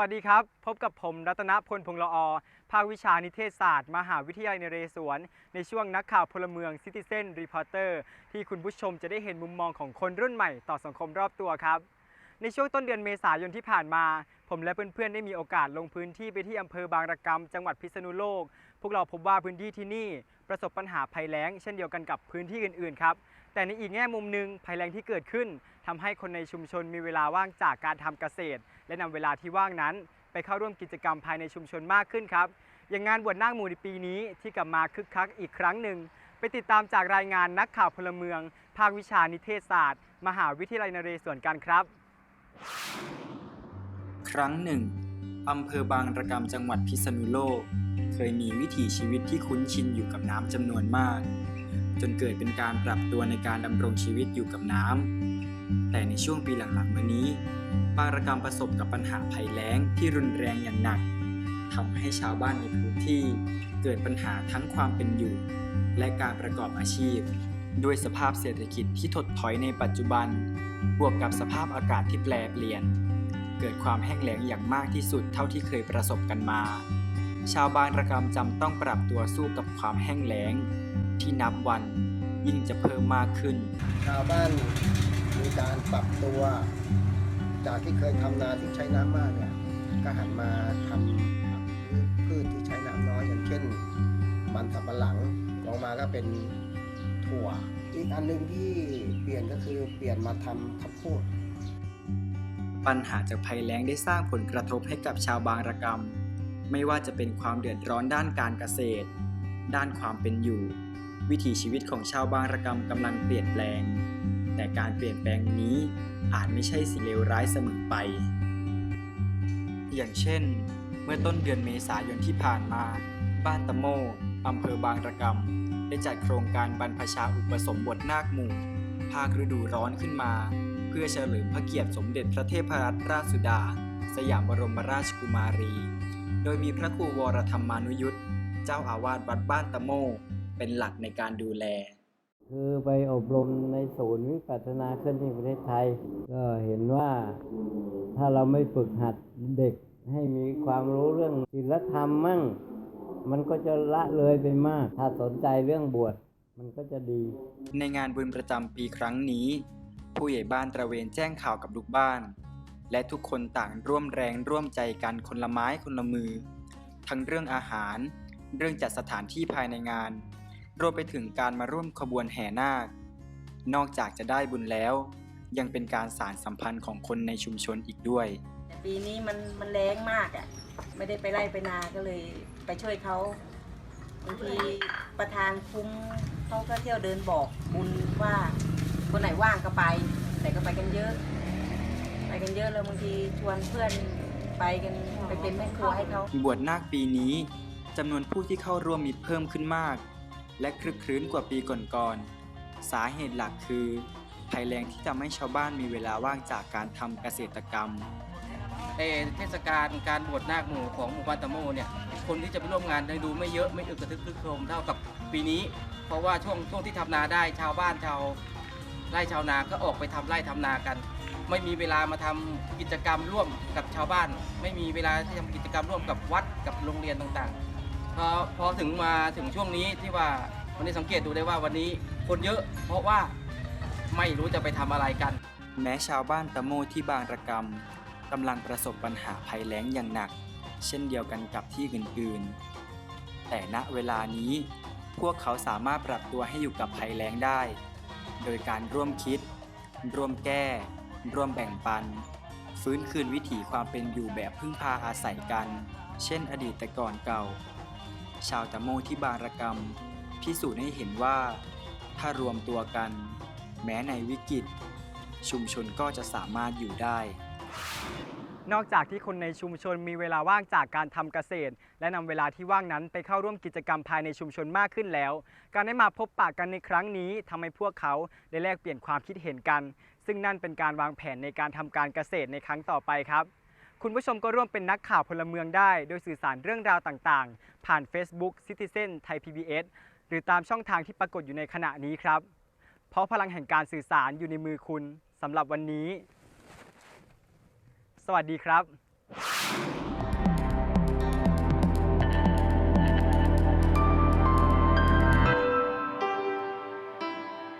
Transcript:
วัสดีครับ พบกับผมรัตนพลพงละออภาควิชานิเทศศาสตร์ มหาวิทยาลัยนเรศวร ในช่วงนักข่าวพลเมือง Citizen Reporter ที่คุณผู้ชมจะได้เห็นมุมมองของคนรุ่นใหม่ต่อสังคมรอบตัวครับ ในช่วงต้นเดือนเมษายนที่ผ่านมา ผมและเพื่อนๆ ได้มีโอกาสลงพื้นที่ไปที่อำเภอบางระกำจังหวัดพิษณุโลก พวกเราพบว่าพื้นที่ที่นี่ประสบปัญหาภัยแล้ง เช่นเดียวกันกับพื้นที่อื่นๆครับแต่ในอีกแง่มุมหนึ่งภัยแล้งที่เกิดขึ้นทำให้คนในชุมชนมีเวลาว่างจากการทำเกษตร และนำเวลาที่ว่างนั้น ไปเข้าร่วมกิจกรรมภายในชุมชนมากขึ้นครับ อย่างงานบวชนาคหมู่ในปีนี้ที่กลับมาคึกคักอีกครั้งหนึ่ง ไปติดตามจากรายงานนักข่าวพลเมือง ภาควิชานิเทศศาสตร์ มหาวิทยาลัยนเรศวรกันครับ ครั้งหนึ่ง อำเภอบางระกำจังหวัดพิษณุโลก เคยมีวิถีชีวิตที่คุ้นชินอยู่กับน้ำจำนวนมาก จนเกิดเป็นการปรับตัวในการดำรงชีวิตอยู่กับน้ำแต่ในช่วงปีหลังๆมานี้ บางระกำประสบกับปัญหาภัยแล้งที่รุนแรงอย่างหนักทำให้ชาวบ้านในพื้นที่ เกิดปัญหาทั้งความเป็นอยู่ และการประกอบอาชีพ ด้วยสภาพเศรษฐกิจที่ถดถอยในปัจจุบัน บวกกับสภาพอากาศที่แปรเปลี่ยน เกิดความแห้งแล้งอย่างมากที่สุดเท่าที่เคยประสบกันมา ชาวบ้านระกำจำต้องปรับตัวสู้กับความแห้งแล้ง ที่นับวันยิ่งจะเพิ่มมากขึ้น ชาวบ้านมีการปรับตัว จากที่เคยทำนาที่ใช้น้ำมากเนี่ยก็หันมาทำพืชที่ใช้น้ำน้อยอย่างเช่น มันสำปะหลังลงมาก็เป็นถั่ว อีกอันหนึ่งที่เปลี่ยนก็คือเปลี่ยนมาทำข้าวโพด ปัญหาจากภัยแล้งได้สร้างผลกระทบให้กับชาวบางระกำไม่ว่าจะเป็นความเดือดร้อนด้านการเกษตร ด้านความเป็นอยู่ วิถีชีวิตของชาวบางระกำกำลังเปลี่ยนแปลง แต่การเปลี่ยนแปลงนี้อาจไม่ใช่สิ่งเลวร้ายเสมอไป อย่างเช่น เมื่อต้นเดือนเมษายนที่ผ่านมา บ้านตะโมอำเภอบางระกำได้จัดโครงการบรรพชาอุปสมบทนาคหมู่ ภาคฤดูร้อนขึ้นมา เพื่อเฉลิมพระเกียรติสมเด็จพระเทพรัตนราชสุดา สยามบรมราชกุมารี โดยมีพระครูวรธรรมานุยุทธเจ้าอาวาสวัดบ้านตะโม เป็นหลักในการดูแล คือไปอบรมในศูนย์วิปัสสนาเคลื่อนที่ประเทศไทย ก็เห็นว่าถ้าเราไม่ฝึกหัดเด็กให้มีความรู้เรื่องศีลธรรมมั่ง มันก็จะละเลยไปมาก ถ้าสนใจเรื่องบวชมันก็จะดี ในงานบุญประจำปีครั้งนี้ ผู้ใหญ่บ้านตระเวนแจ้งข่าวกับลูกบ้าน และทุกคนต่างร่วมแรงร่วมใจกันคนละไม้คนละมือ ทั้งเรื่องอาหาร เรื่องจัดสถานที่ภายในงาน รวมไปถึงการมาร่วมขบวนแห่นาคนอกจากจะได้บุญแล้ว ยังเป็นการสารสัมพันธ์ของคนในชุมชนอีกด้วย ปีนี้มันมันแรงมากอะ่ะไม่ได้ไปไล่ไปนาก็เลยไปช่วยเขาบางทีประธานคุ้มเขาก็เที่ยวเดินบอกบุญว่า คนไหนว่างก็ไป แต่ก็ไปกันเยอะ ไปกันเยอะแล้วบางทีชวนเพื่อนไปกันไปเป็นแม่ครัวให้เขาบวชนาคปีนี้จำนวนผู้ที่เข้าร่วมมีเพิ่มขึ้นมาก และคลึกคลื้นกว่าปีก่อนๆสาเหตุหลักคือภัยแรงที่ทำให้ชาวบ้านมีเวลาว่างจากการทำเกษตรกรรมเทศกาลการบวชนาคหมู่ของหมู่บ้านตะโมเนี่ยคนที่จะไปร่วมงานได้ดูไม่เยอะไม่อึกกระทึกคึกโครมเท่ากับปีนี้ เพราะว่าช่วงช่วงที่ทำนาได้ชาวบ้านชาว ไร่ชาวนาก็ออกไปทำไร่ทำนากัน ไม่มีเวลามาทำกิจกรรมร่วมกับชาวบ้าน ไม่มีเวลาที่ทำกิจกรรมร่วมกับวัดกับโรงเรียนต่างๆพอพอถึงมาถึงช่วงนี้ที่ว่าวันนี้สังเกตดูได้ว่าวันนี้คนเยอะ เพราะว่าไม่รู้จะไปทำอะไรกัน แม้ชาวบ้านตะโมที่บางระกำกำลังประสบปัญหาภัยแล้งอย่างหนัก เช่นเดียวกันกับที่อื่นๆ แต่ณเวลานี้พวกเขาสามารถปรับตัวให้อยู่กับภัยแล้งได้ ดยการร่วมคิด ร่วมแก้ ร่วมแบ่งปัน ฟื้นคืนวิถีความเป็นอยู่แบบพึ่งพาอาศัยกัน เช่นอดีตแต่ก่อนเก่า ชาวตะโมที่บางระกำพิสูจน์ให้เห็นว่า ถ้ารวมตัวกัน แม้ในวิกฤต ชุมชนก็จะสามารถอยู่ได้ นอกจากที่คนในชุมชนมีเวลาว่างจากการทำเกษตร และนำเวลาที่ว่างนั้นไปเข้าร่วมกิจกรรมภายในชุมชนมากขึ้นแล้ว การได้มาพบปะกันในครั้งนี้ทำให้พวกเขาได้แลกเปลี่ยนความคิดเห็นกัน ซึ่งนั่นเป็นการวางแผนในการทำการเกษตรในครั้งต่อไปครับ คุณผู้ชมก็ร่วมเป็นนักข่าวพลเมืองได้ โดยสื่อสารเรื่องราวต่างๆ ผ่าน Facebook Citizen Thai PBS หรือตามช่องทางที่ปรากฏอยู่ในขณะนี้ครับ เพราะพลังแห่งการสื่อสารอยู่ในมือคุณสำหรับวันนี้ วัสดีครับ